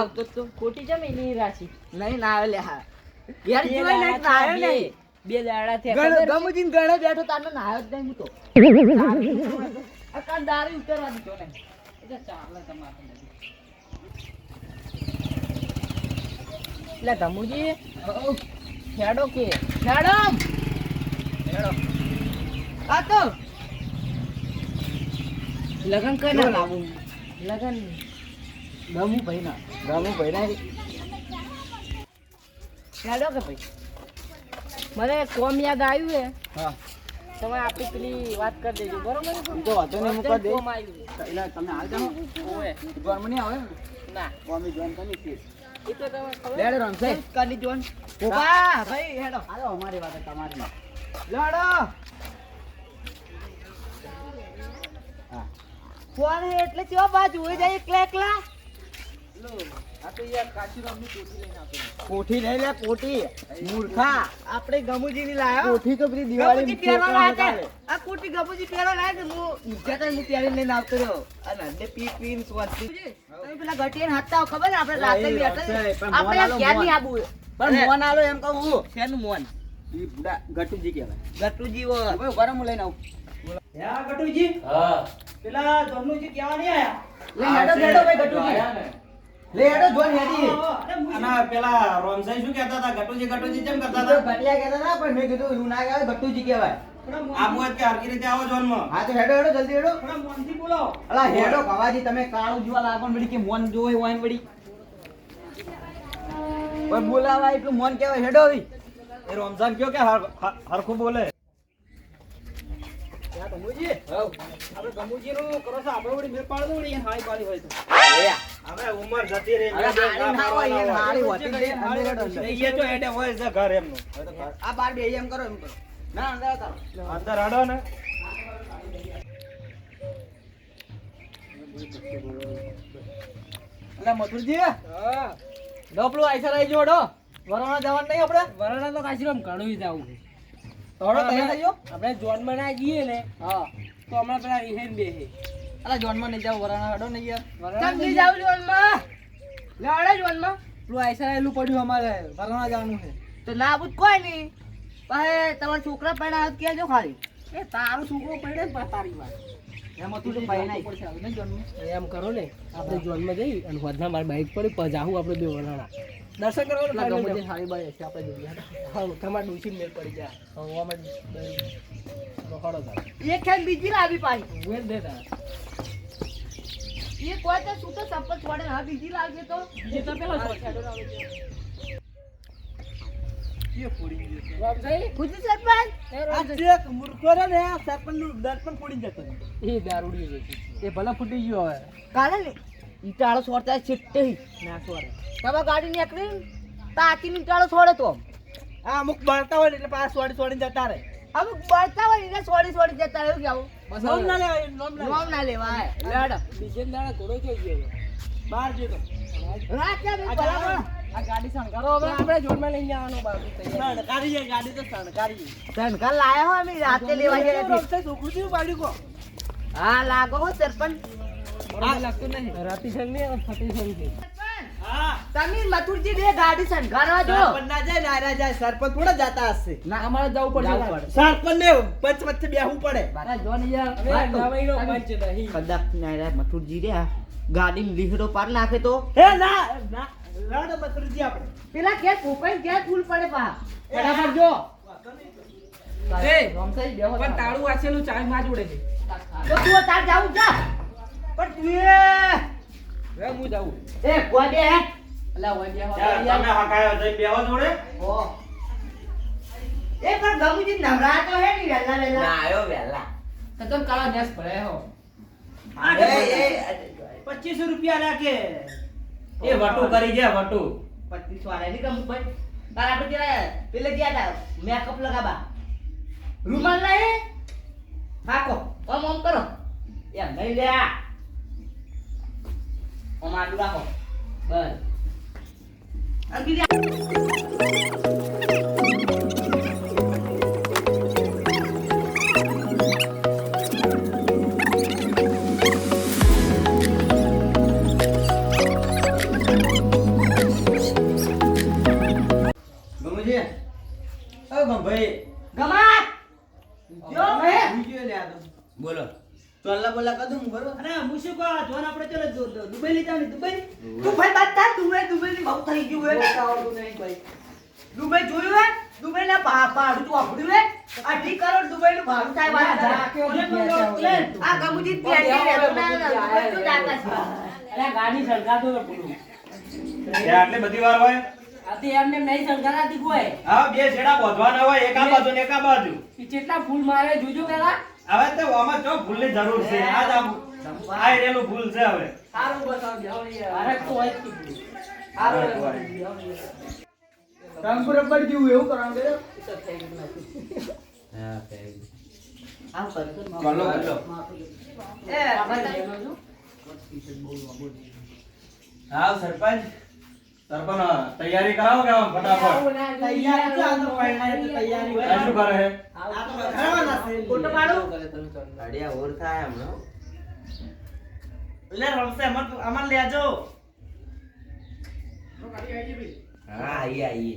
આવતો તો ખોટી જમ એની રાશિ. નહીં ના આવે લે હા. યાર જીવાય નહીં ના નાયો નહીં. બે દાડા થયા ગણો ખબર ગણો બેઠો તારનો નાયો જ નહીં હું તો કાન ઉતરવા દીધો ને એટલે ચાલે તમારે. એટલે ધમુજી. ખેડો કે? ખેડો! આ તો. લગન કઈ ના લાવું લગન. ગમુ ભાઈ ના ગમુ ભાઈ ના હેડો કે ભાઈ? મને કોમ યાદ આવ્યું હે. હા. તમે આપણી પેલી વાત કરી દેજો બરોબર તો વાંધો નહીં. કોમ આવ્યું એટલે તમે હાલ જાઓ. ઓવે જોન મને આવે ના? કોમી જોન કરી છે. એ તો તમે લેડ રમશે કરી જોન ઓપા ભાઈ હેડો. હાલો અમારી વાત તમારી. લડો! હા. કોણ એટલે ચો બાજુ હોય જાય એકલા એકલા આ તો યાર કાશીરામની કોઠી નહીં લે કોઠી. મૂર્ખા. આપણે ગમુજી ની લાયો. કોઠી તો પેલી દિવાળી આ કોઠી ગમુજી પહેરવા લાયા છે. હું ઇજ્જત હું પહેરીને લઈને આવતો રહ્યો. અને હંડે પી પીને સ્વાદથી. તમે પેલા ગટિયાને હાથતા ખબર આપણે રાતે બી ને. પણ આપણે ક્યાં ની આબુ પણ મોન આલો એમ કહું હું. શેનું મોન? ઈ બુડા ગટુજી કહેવાય. ગટુજી વો હવે ઊભા લઈને આવું. હા ગટુજી? હા. પેલા ધનુજી કેવા નહીં આયા? લે હેડો હેડો ભાઈ ગટુજી. લે હેડો જોન હેડી. અરે પેલા રોમસાઈ શું કહેતા હતા? ગટુજી ગટુજી કેમ કરતા હતા. ગટિયા કહેતા હતા પણ મેં કીધું એવું ના કહેવાય ગટુજી કહેવાય. આબુ કે હરકી રીતે આવો જોનમાં. હા તો હેડો હેડો જલ્દી હેડો. મોનથી બોલો. અલા હેડો કવાજી તમે કાળું જોવા લાગો ને વળી કે મોન જોય હોય ને બડી ઓય બોલાવા એટલું મોન કહેવાય હેડો એ રોમસાન કયો કે હર- હર- હરખું બોલે? ગમુજી આપણે ગમુજીનું કરો છો આપણે વળી મેળ પાડી દો વળી એને પાડી હોય તો. હવે ઉંમર જતી રહી અરે હાળી ના હોય, એને હાળી હોતી જ નહીં, અંદર હેડો અંદર. એ તો હેડે હોય છે ઘર એમનું. આ બાર બે એમ કરો એમ કરો. ના અંદર આવતા અંદર હાડો ને. અલા મથુરજી. ડોપલું આઈસર આઈ જોડો વરાણા જવાનું નહીં આપણે? વરાણા તો કાશીરામ ઘણું જવું છે. થોડો તૈયાર થઈ જાઓ આપણે જોનમાં ના જઈએ ને હા. તો હમણાં પેલા રિહેન બે છે અલા જોનમાં નહીં જાવ વરાણા હડો નહીં યાર. વરાણા નહીં જાવ જોનમાં. લે હેડો જોનમાં. પેલું આઈસા એલું પડ્યું અમારે વરાણા જવાનું છે. તો ના આબુ કોઈ નહીં. પાહે તમારા છોકરા પણ ક્યાં જો ખાલી? એ તારું છોકરો પડે ને તારી વાત. એમ કરો ને આપણે જોનમાં જઈ અને વધના મારી બાઈક પડી પછી જાહું આપણે બે વરાણા. દર્શન કરવા પેલા ગમુજી સારી બાઈ હશે આપણે જોઈએ હા તમારે ડૂસી મેળ પડી જાય. હવે અમે રોકડો થાય. એક ખેલ બીજી લાવી પાછી. વેલ દે તારા. એ કોઈ તો શું તો ચપ્પલ છોડે હા બીજી લાવજે તો. જે તો પેલો શોટ હેડો આવે છે. રામસાઈ ખુશી સરપંચ. એ રામસાઈ ચેક મૂર્ખો રે ને સરપંચનું દર્પણ પડી જતો એ દારૂડી છે. એ ભલે ફૂટી ગયો હવે. કાલે ને ઈટાળો છોડતા છેટ્ટે ના છોડે. તમે ગાડી નીકળી તાકી ઈટાળો છોડે તો. હા અમુક બળતા હોય ને એટલે પાછા સોડી છોડીને જતા રહે. અમુક બળતા હોય એટલે છોડી છોડી જતા રહે કેવું? નોમ ના લેવાય નોમ ના લેવાય. લેડો. બીજે દાડા ઘોડો જોઈ ગયો. બહાર જતો રાખ્યા બરાબર. આ ગાડી શણગારો હવે. આપણે જોડમાં લઈને જવાનો બાપુ તૈયાર. સણકારી જાય ગાડી તો સણકારી ધનકા લાયા હો અમે રાતે લેવા ગયા નથી. છોકરું થયું પાડ્યું કો હા લાગો હો સરપંચ. તમે મથુરજી બે ગાડી સંઘારવા જો સરપંચ ના જાય નાયરા જાય સરપંચ થોડા જાતા હશે ના અમારે જવું પડશે સરપંચ ને પંચ વચ્ચે બેહવું પડે આ જોન યાર હવે નવાઈનો પંચ નહીં કદાચ નાયરા મથુરજી રહ્યા ગાડી લીહડો પાર નાખે તો હે ના ના લાડો મતરજી આપણે પેલા કે કોપાઈ કે ફૂલ પડે પા ફટાફટ જો એ પણ તાળું વાંચેલું ચાયમાં જોડે છે તો તું તાર જાવું જા હું જાઉં એ ગોડે હે. અલા વઈ ગયા તમે હકાયો જઈ બેહો જોડે. ઓ એ પણ ગમુજી નવરા તો હે ની વેલા વેલા. આયો વેલા. તો તમે કાળા નેસ ભરે હો. પચીસો રૂપિયા રાખે એ વટુ કરી જાય વટુ. પચીસો વાળા ની ગમુ ભાઈ તારા પછી પેલે ગયા તા મેકઅપ લગાવા રૂમાલ લાય હાકો ઓમ ઓમ કરો. એમ નહીં લે આ ઓમાં આટલું રાખો બસ અને બીજી ભાઈ ગમાત જો મે બોલો દઉં બરોબર? અરે હું શું કહું જોન આપણે ચલો દુબઈ લઈ જાવ ને દુબઈ. તું ભાઈ બાત થા દુબઈ દુબઈ ની બહુ થઈ ગયું હે બોલતા આવડતું નહીં ભાઈ. દુબઈ જોયું હે દુબઈ ના ભાડું તું વાપર્યું હે અઢી કરોડ દુબઈ નું ભાડું થાય. છે. આ ગમુજી? અરે ગાડી સળગાતો. એ આટલી બધી વાર હોય? આથી એમને નહીં સળગાડાતી કોઈ. હા બે છેડા બોધવાના હોય એક આ બાજુ ને એક આ બાજુ. ઈ કેટલા ફૂલ મારે જોજો પેલા. હવે તો આમાં ચો ભૂલની જરૂર છે? આ જ આ રેલું ભૂલ છે હવે. સારું બતાવજો અરે તો હોય જ સારું બતાવજો. રબર જેવું એવું કરવાનું કે? હા જ. હા સરપંચ. સરપંચ તૈયારી કરાવો કે આમ ફટાફટ? તૈયારી છે, આ તો પડનાર તો તૈયારી હોય. શું કરે? છે આ તો કરવાના છે. ફોટો પાડો. અડિયા ઓર થાય હમણો લે રમશે અમાર અમાર લેજો હા આઈએ આઈએ.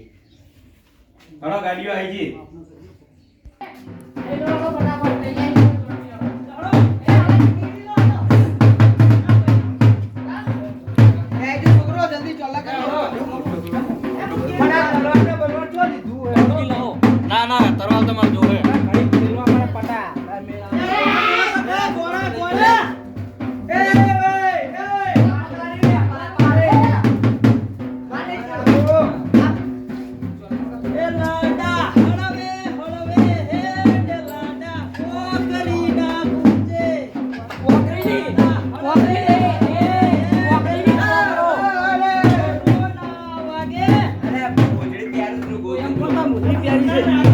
ઘણો ગાડીઓ આવી ગઈ. એ લોકો ફટાફટ જાય. Thank you.